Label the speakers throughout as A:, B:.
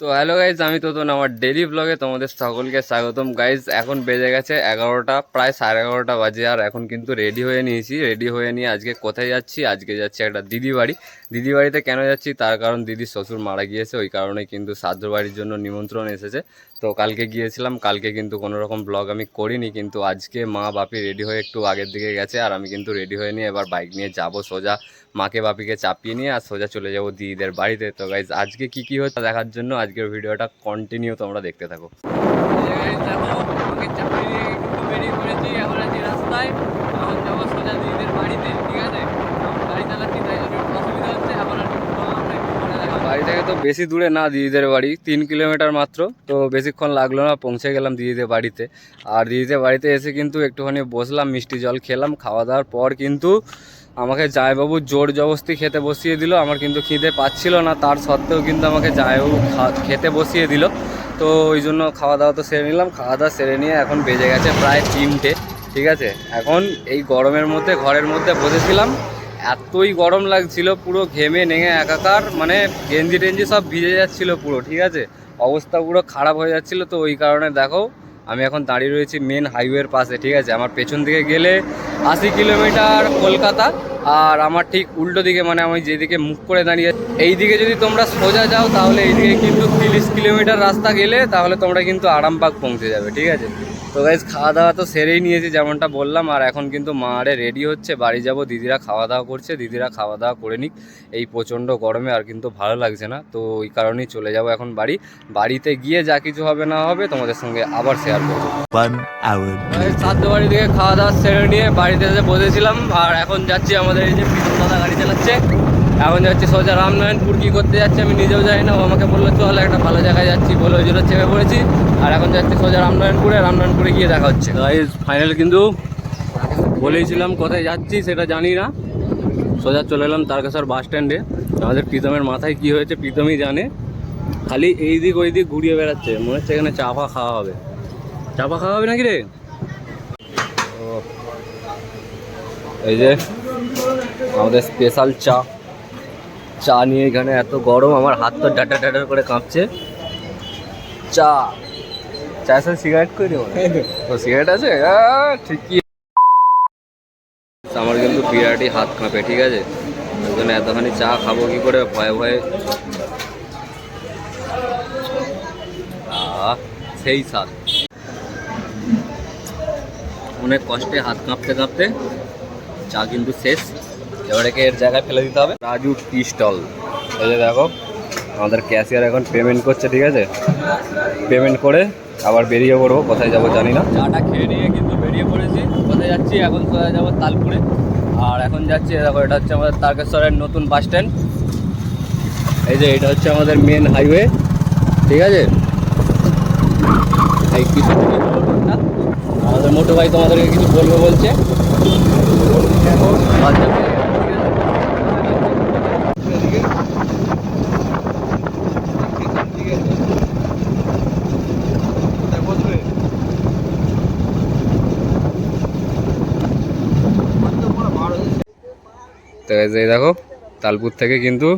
A: তো hello guys আমি তো আমার ডেলি ব্লগে তোমাদের সকলকে স্বাগতম। গাইজ এখন বেজে গেছে এগারোটা, প্রায় সাড়ে এগারোটা বাজে, আর এখন কিন্তু রেডি হয়ে নিয়েছি। রেডি হয়ে নিয়ে আজকে কোথায় যাচ্ছি? আজকে যাচ্ছি একটা দিদি বাড়ি। দিদি বাড়িতে কেন যাচ্ছি? তার কারণ দিদির শ্বশুর মারা গিয়েছে, ওই কারণে কিন্তু শ্রাদ্ধ বাড়ির জন্য নিমন্ত্রণ এসেছে। তো কালকে গিয়েছিলাম, কালকে কিন্তু কোনো রকম ব্লগ আমি করিনি, কিন্তু আজকে মা বাপি রেডি হয়ে একটু আগের দিকে গেছে, আর আমি কিন্তু রেডি হয়ে নিয়ে এবার বাইক নিয়ে যাব সোজা মাকে বাপিকে চাপিয়ে নিয়ে, আর সোজা চলে যাব দিদিদের বাড়িতে। তো গাইজ আজকে কি কি হচ্ছে দেখার জন্য আজকের ভিডিওটা কন্টিনিউ তোমরা দেখতে থাকো। রাস্তায় এখন যাব সোজা দিদিদের বাড়িতে ঠিক আছে? গাড়ি চালাচ্ছি তাই জন্য অসুবিধা হচ্ছে। বাড়ি থেকে তো বেশি দূরে না দিদিদের বাড়ি তিন কিলোমিটার মাত্র। তো বেশিক্ষণ লাগল না পৌঁছে গেলাম দিদিদের বাড়িতে। আর দিদিদের বাড়িতে এসে কিন্তু একটুখানি বসলাম মিষ্টি জল খেলাম খাওয়া দাওয়ার পর কিন্তু আমাকে জায়বাবু জোর জবস্তি খেতে বসিয়ে দিল। আমার কিন্তু খিদে পাচ্ছিল না, তার সত্ত্বেও কিন্তু আমাকে জায়বাবু খেতে বসিয়ে দিল। তো ওই জন্য খাওয়া দাওয়া তো সেরে নিলাম। খাওয়া দাওয়া সেরে নিয়ে এখন বেজে গেছে প্রায় তিনটে, ঠিক আছে? এখন এই গরমের মধ্যে, ঘরের মধ্যে বসেছিলাম এতই গরম লাগছিল, পুরো ঘেমে নেঙে একাকার মানে গেঞ্জি টেঞ্জি সব ভিজে যাচ্ছিল পুরো, ঠিক আছে? অবস্থা পুরো খারাপ হয়ে যাচ্ছিল। তো ওই কারণে দেখো, আমি এখন দাঁড়িয়ে রয়েছি মেন হাইওয়ের পাশে, ঠিক আছে? আমার পেছন দিকে গেলে আশি কিলোমিটার কলকাতা। আর আমার ঠিক উল্টো দিকে মানে আমি যেদিকে মুখ করে দাঁড়িয়ে এই দিকে যদি তোমরা সোজা যাও, তাহলে এইদিকে কিন্তু তিরিশ কিলোমিটার রাস্তা গেলে তাহলে তোমরা কিন্তু আরামবাগ পৌঁছে যাবে, ঠিক আছে? তো গাইজ খাওয়া দাওয়া তো সেরেই নিয়েছি যেমনটা বললাম আর এখন কিন্তু মা আরে রেডি হচ্ছে। বাড়ি যাব দিদিরা খাওয়া দাওয়া করছে দিদিরা খাওয়া দাওয়া করে নিক। এই প্রচণ্ড গরমে আর কিন্তু ভালো লাগছে না। তো ওই কারণেই চলে যাব এখন বাড়ি। বাড়িতে গিয়ে যা কিছু হবে না হবে তোমাদের সঙ্গে আবার শেয়ার করব। সাধ্য বাড়ি থেকে খাওয়া দাওয়া সেরে নিয়ে বাড়িতে এসে বসেছিলাম। আর এখন যাচ্ছি আমাদের এই যে প্রীতম দাদা গাড়ি চালাচ্ছে। এখন যাচ্ছি সোজা রামনারায়ণপুর কী করতে যাচ্ছি, আমি নিজেও জানি না, ও আমাকে বলল, চল একটা ভালো জায়গায় যাচ্ছি। বলে ওই জন্য চেপে পড়েছি, আর এখন যাচ্ছি সোজা রামনারায়ণপুরে রামনারায়ণপুরে গিয়ে দেখা হচ্ছে। ফাইনাল কিন্তু বলেইছিলাম কোথায় যাচ্ছি, সেটা জানি না। সোজা চলে এলাম তারকেশ্বর বাস স্ট্যান্ডে আমাদের প্রীতমের মাথায় কি হয়েছে, প্রীতমই জানে। খালি এই দিক ওই দিক ঘুরিয়ে বেড়াচ্ছে, মনে হচ্ছে এখানে চা ফা খাওয়া হবে। চা ফা খাওয়া হবে নাকি রে? এই যে, আমাদের স্পেশাল চা। চা নিয়ে এখানে এত গরম আমার হাত তো ডাটা ডাটা করে কাঁপছে। চা। চায়ের সাথে সিগারেট করে দেবো ও সিগারেট আছে? ঠিকই। আমার কিন্তু বিরাটই হাত কাঁপে ঠিক আছে? ওই জন্য এতখানি চা খাব কি করে? ভয়ে ভয়ে। সেই স্বাদ। অনেক কষ্টে হাত কাঁপতে কাঁপতে চা কিন্তু শেষ। এবারে এর জায়গায় ফেলে দিতে হবে। রাজু টি স্টল এই যে দেখো, আমাদের ক্যাশিয়ার এখন পেমেন্ট করছে, ঠিক আছে? পেমেন্ট করে আবার বেরিয়ে পড়ব, কোথায় যাব জানি না। চাটা খেয়ে নিয়ে কিন্তু বেরিয়ে পড়েছি। কোথায় যাচ্ছি? এখন কোথায় যাব? তালপুরে। আর এখন যাচ্ছি দেখো, এটা হচ্ছে আমাদের তারকেশ্বরের নতুন বাস স্ট্যান্ড এই যে, এটা হচ্ছে আমাদের মেন হাইওয়ে ঠিক আছে? এই কিছু আমাদের মোটো ভাই তোমাদেরকে কিছু বলবে বলছে? তো এই দেখো তালপুর থেকে কিন্তু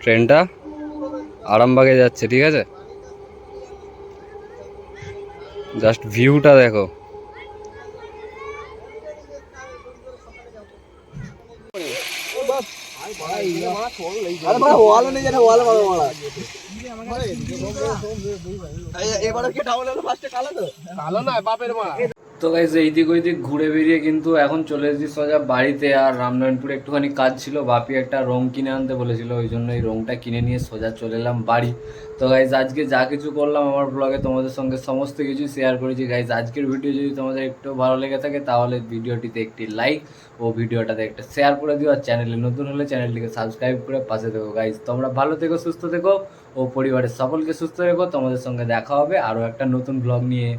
A: ট্রেনটা আরামবাগে যাচ্ছে ঠিক আছে? জাস্ট ভিউটা দেখো।
B: এবারে কি টাউন হলো? ফার্স্টে কালো তো? কালো না বাপের মা
A: তো গাইজ এইদিক ওইদিক ঘুরে বেরিয়ে কিন্তু এখন চলে এসেছি সোজা বাড়িতে আর রামনারায়ণপুরে একটুখানি কাজ ছিল, বাপি একটা রং কিনে আনতে বলেছিল, ওই জন্য এই রংটা কিনে নিয়ে সোজা চলে এলাম বাড়ি। তো গাইজ আজকে যা কিছু করলাম আমার ব্লগে তোমাদের সঙ্গে সমস্ত কিছু শেয়ার করেছি। গাইজ আজকের ভিডিও যদি তোমাদের একটু ভালো লেগে থাকে, তাহলে ভিডিওটিতে একটি লাইক ও ভিডিওটাতে একটা শেয়ার করে দিও। আর চ্যানেলে নতুন হলে চ্যানেলটিকে সাবস্ক্রাইব করে পাশে থেকো। গাইজ তোমরা ভালো থেকো, সুস্থ থেকো ও পরিবারের সকলকে সুস্থ রেখো। তোমাদের সঙ্গে দেখা হবে আরও একটা নতুন ব্লগ নিয়ে।